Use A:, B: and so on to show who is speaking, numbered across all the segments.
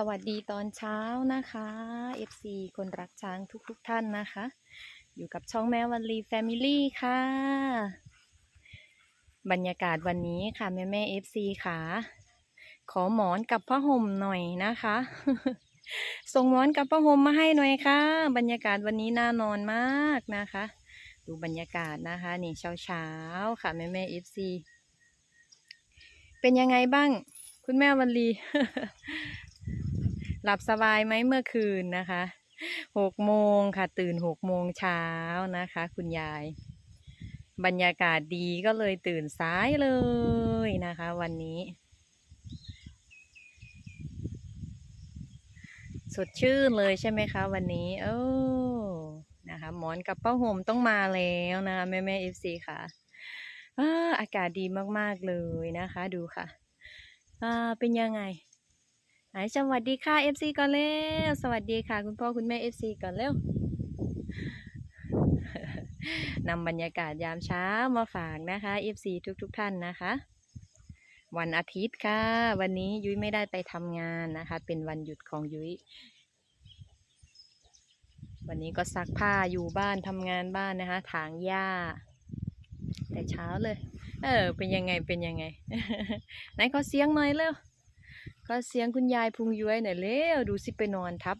A: สวัสดีตอนเช้านะคะ FC คนรักช้างทุกๆทท่านนะคะ อยู่กับช่องแม่วันลีแฟมิลี่ค่ะ บรรยากาศวันนี้ค่ะ แม่แม่ FC ค่ะ ขอหมอนกับผ้าห่มหน่อยนะคะ ส่งหมอนกับผ้าห่มมาให้หน่อยค่ะ บรรยากาศวันนี้น่านอนมากนะคะ ดูบรรยากาศนะคะ นี่เช้าเช้าค่ะ แม่แม่ FC เป็นยังไงบ้าง คุณแม่วันลี หลับสบายไหมเมื่อคืนนะคะหกโมงค่ะ ตื่นหกโมงเช้านะคะ คุณยาย บรรยากาศดีก็เลยตื่นสายเลยนะคะ วันนี้ สดชื่นเลยใช่ไหมคะ วันนี้โอ้นะคะหมอนกับผ้าห่มต้องมาแล้วนะคะแม่แม่เอฟซีค่ะอากาศดีมากๆเลยนะคะ ดูค่ะ เป็นยังไง หายสวัสดีค่ะ FC ก่อนเร็วสวัสดีค่ะ คุณพ่อคุณแม่ FC ก่อนเร็วนำบรรยากาศยามเช้ามาฝากนะคะ FC ทุกๆทท่านนะคะ วันอาทิตย์ค่ะ วันนี้ยุ้ยไม่ได้ไปทำงานนะคะ เป็นวันหยุดของยุ้ยวันนี้ก็ซักผ้าอยู่บ้านทำงานบ้านนะคะ ถางหญ้า แต่เช้าเลย เออ เป็นยังไงเป็นยังไง ไหนขอเสียงหน่อยเร็ว ก็เสียงคุณยายพุงย้วยหน่อยเร็วดูสิไปนอนทับ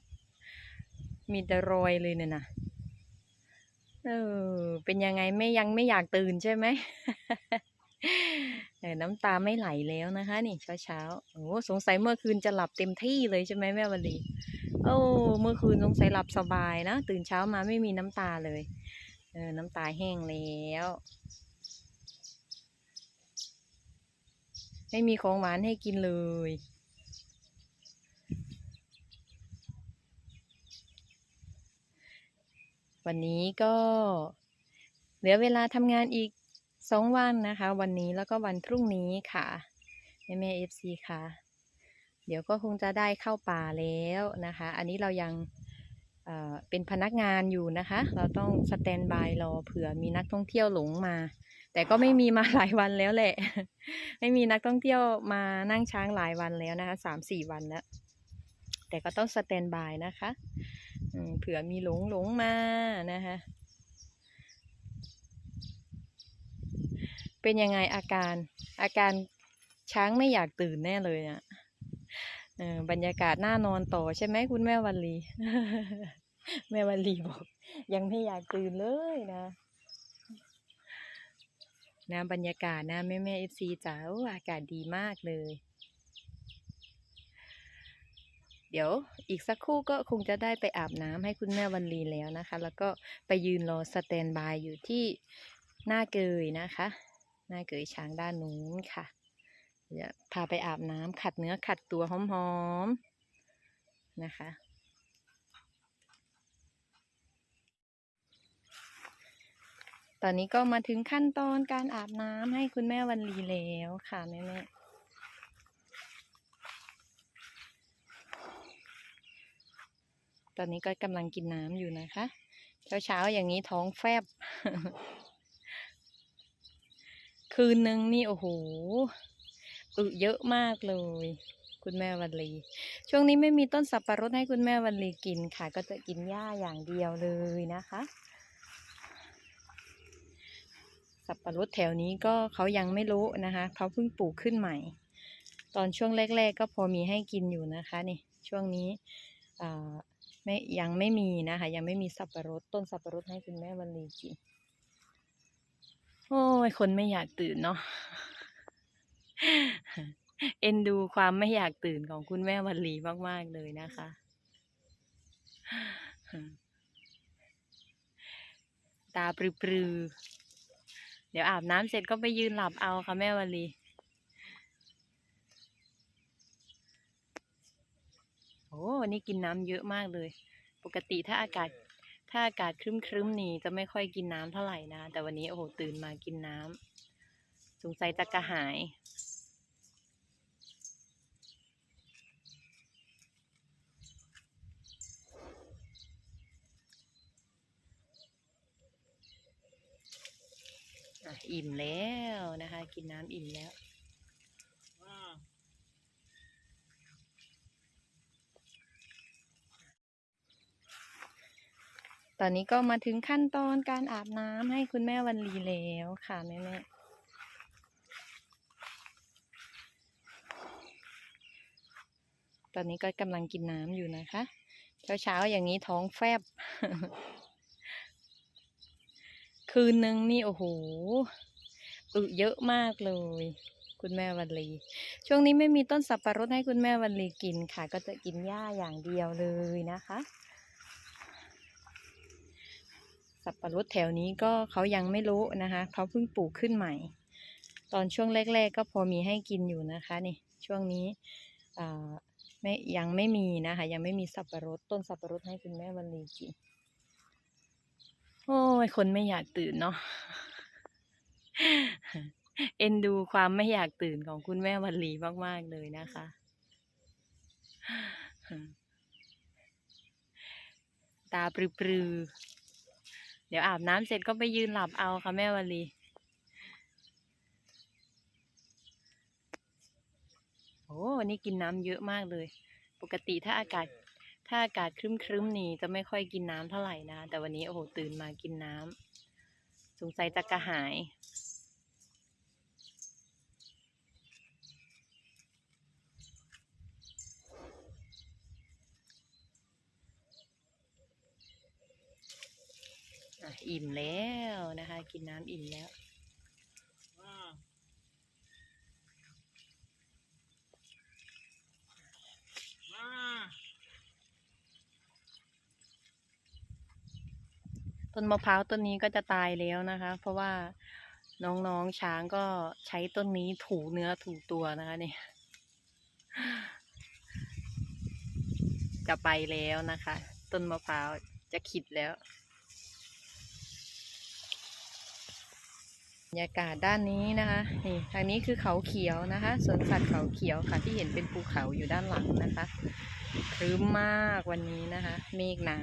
A: มีแต่รอยเลยเนี่ยนะเออเป็นยังไงไม่ยังไม่อยากตื่นใช่ไหมเออน้ำตาไม่ไหลแล้วนะคะ นี่เช้าเช้าโอ้สงสัยเมื่อคืนจะหลับเต็มที่เลยใช่ไหมแม่วันลีโอ้เมื่อคืนสงสัยหลับสบายนะตื่นเช้ามาไม่มีน้ำตาเลยเออน้ำตาแห้งแล้ว ไม่มีของหวานให้กินเลย วันนี้ก็เหลือเวลาทำงานอีกสองวันนะคะ วันนี้แล้วก็วันพรุ่งนี้ค่ะแม่แม่เอฟซีค่ะ เดี๋ยวก็คงจะได้เข้าป่าแล้วนะคะ อันนี้เรายังเเป็นพนักงานอยู่นะคะ เราต้องสแตนบายรอเผื่อมีนักท่องเที่ยวหลงมา แต่ก็ไม่มีมาหลายวันแล้วแหละ ไม่มีนักท่องเที่ยวมานั่งช้างหลายวันแล้วนะคะสามสี่วันแล้ว แต่ก็ต้องสแตนบายนะคะเผื่อมีหลงหลงมานะคะเป็นยังไงอาการอาการช้างไม่อยากตื่นแน่เลยอะ่ะบรรยากาศน่านอนต่อใช่ไหมคุณแม่วันลี แม่วันลีบอก ยังไม่อยากตื่นเลยนะนะบรรยากาศนะแม่แม่เอฟซีจ๋าอากาศดีมากเลย เดี๋ยวอีกสักครู่ก็คงจะได้ไปอาบน้ำให้คุณแม่วันลีแล้วนะคะ แล้วก็ไปยืนรอสแตนบายอยู่ที่หน้าเกยนะคะ หน้าเกยช้างด้านนู้นค่ะเดี๋ยวพาไปอาบน้ำขัดเนื้อขัดตัวหอมๆนะคะ ตอนนี้ก็มาถึงขั้นตอนการอาบน้ำให้คุณแม่วันลีแล้วค่ะแม่แม่ ตอนนี้ก็กำลังกินน้ำอยู่นะคะ เช้าๆอย่างนี้ท้องแฟบ คืนนึงนี่โอ้โหอึเยอะมากเลย คุณแม่วันลี ช่วงนี้ไม่มีต้นสับปะรดให้คุณแม่วันลีกินค่ะ ก็จะกินหญ้าอย่างเดียวเลยนะคะ สับปะรดแถวนี้ก็เขายังไม่รู้นะคะ เขาเพิ่งปลูกขึ้นใหม่ ตอนช่วงแรก ๆ ก็พอมีให้กินอยู่นะคะนี่ช่วงนี้อ่า ไม่ยังไม่มีนะคะ ยังไม่มีสับปะรดต้นสับปะรดให้คุณแม่วันลีกินโอ้ยคนไม่อยากตื่นเนาะเอ็นดูความไม่อยากตื่นของคุณแม่วันลีมาก ๆ เลยนะคะ ตาปรือๆเดี๋ยวอาบน้ำเสร็จก็ไปยืนหลับเอาค่ะแม่วันลี อ้วันนี้กินน้ำเยอะมากเลย ปกติถ้าอากาศถ้าอากาศครึ้มๆนี่จะไม่ค่อยกินน้ำเท่าไหร่นะ แต่วันนี้โอ้โหตื่นมากินน้ำสงสัยจะกระหายอะอิ่มแล้วนะคะ กินน้ำอิ่มแล้ว ตอนนี้ก็มาถึงขั้นตอนการอาบน้ำให้คุณแม่วันลีแล้วค่ะแม่แม่ตอนนี้ก็กำลังกินน้ำอยู่นะคะเช้าเช้าๆอย่างนี้ท้องแฟบ คืนนึงนี่โอ้โหอึเยอะมากเลย คุณแม่วันลี ช่วงนี้ไม่มีต้นสับปะรดให้คุณแม่วันลีกินค่ะ ก็จะกินหญ้าอย่างเดียวเลยนะคะ สับปะรดแถวนี้ก็เขายังไม่รู้นะคะเขาเพิ่งปลูกขึ้นใหม่ ตอนช่วงแรก ๆ ก็พอมีให้กินอยู่นะคะนี่ช่วงนี้ไม่ยังไม่มีนะคะ ยังไม่มีสับปะรดต้นสับปะรดให้คุณแม่วันลีกินโอ้ยคนไม่อยากตื่นเนาะเอ็นดูความไม่อยากตื่นของคุณแม่วันลีมาก ๆ เลยนะคะ ตาปรือๆ ดี๋ยวอาบน้ำเสร็จก็ไปยืนหลับเอาค่ะแม่วันลีโอ้วันนี้กินน้ำเยอะมากเลย ปกติถ้าอากาศ ถ้าอากาศครึ้มๆนี่จะไม่ค่อยกินน้ำเท่าไหร่นะ แต่วันนี้โอ้โหตื่นมากินน้ำสงสัยจะกระหาย อิ่มแล้วนะคะ กินน้ำอิ่มแล้วต้นมะพร้าวต้นนี้ก็จะตายแล้วนะคะ เพราะว่าน้องๆช้างก็ใช้ต้นนี้ถูเนื้อถูตัวนะคะเนี่ยจะไปแล้วนะคะ ต้นมะพร้าวจะขิดแล้ว รรยากาศด้านนี้นะคะนี่ทางนี้คือเขาเขียวนะคะสวนสัตว์เขาเขียวค่ะที่เห็นเป็นภูเขาอยู่ด้านหลังนะคะครึ้มมากวันนี้นะคะ เมฆหนา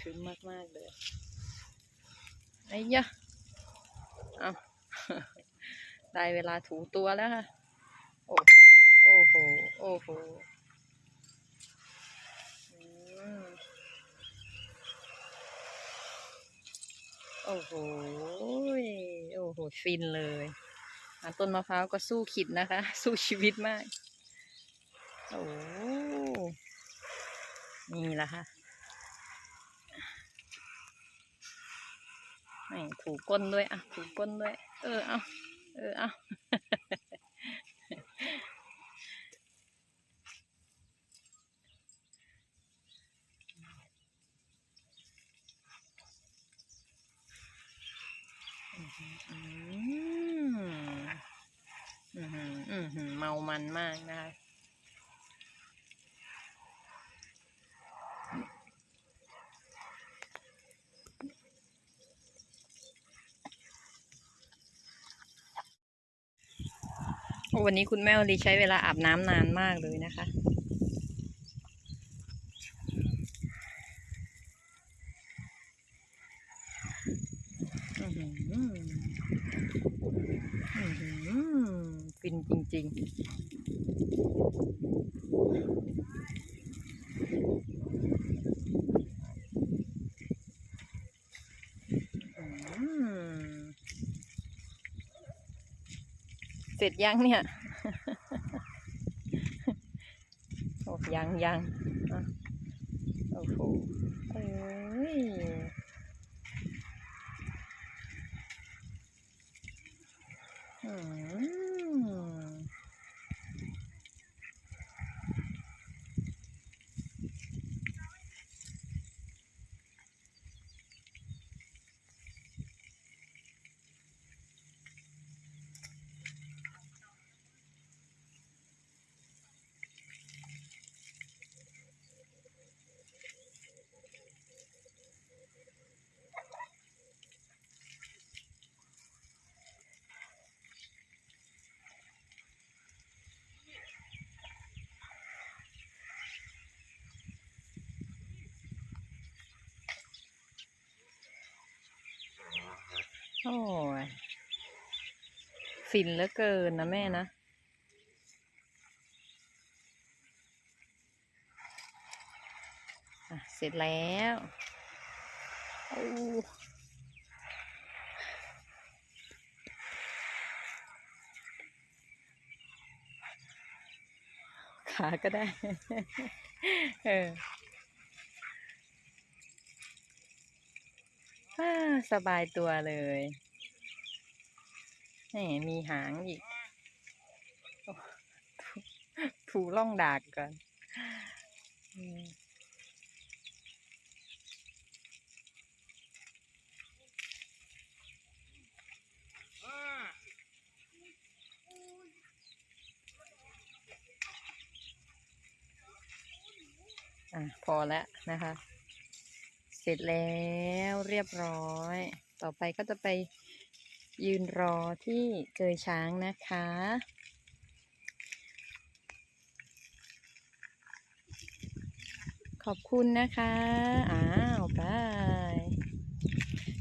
A: ครึ้มมากๆเลยไอ้ยะเอาได้เวลาถูตัวแล้วค่ะ โอ้โห โอ้โห โอ้โหอืมโอ้โหโอ้โห ฟินเลยต้นมะพร้าวก็สู้ขิดนะคะ สู้ชีวิตมาก โอ้นี่แหละค่ะนี่ถูก้นด้วย อะ ถูก้นด้วย เออ เอาเออ เอา อืมอืมอืมอืมเมามันมากนะคะ โอ้ วันนี้คุณแม่วลีใช้เวลาอาบน้ำนานมากเลยนะคะอือหืออือหือฟินจริง ๆอื้อหือ เสร็จยังเนี่ยโอ้ยังยังอะโอ้โหเอ้ยอืม โอ้ยฟินเหลือเกินนะแม่นะ เสร็จแล้วโอ้ขาก็ได้ เออาสบายตัวเลยแหมมีหางอีกถูล่องดากก่อนอะพอแล้วนะคะ เสร็จแล้วเรียบร้อย ต่อไปก็จะไปยืนรอที่เกยช้างนะคะ ขอบคุณนะคะ อ้าวบาย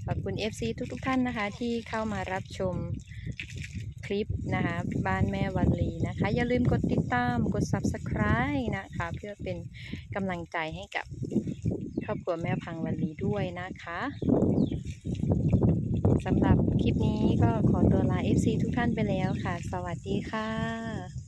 A: ขอบคุณ FC ทุกๆทท่านนะคะ ที่เข้ามารับชมคลิปนะคะ บ้านแม่วันลีนะคะ อย่าลืมกดติดตามกด Subscribe นะคะ เพื่อเป็นกำลังใจให้กับ รอบครัวแม่พังวันลีด้วยนะคะสำหรับคลิปนี้ก็ขอตัวลา FC ทุกท่านไปแล้วค่ะ สวัสดีค่ะ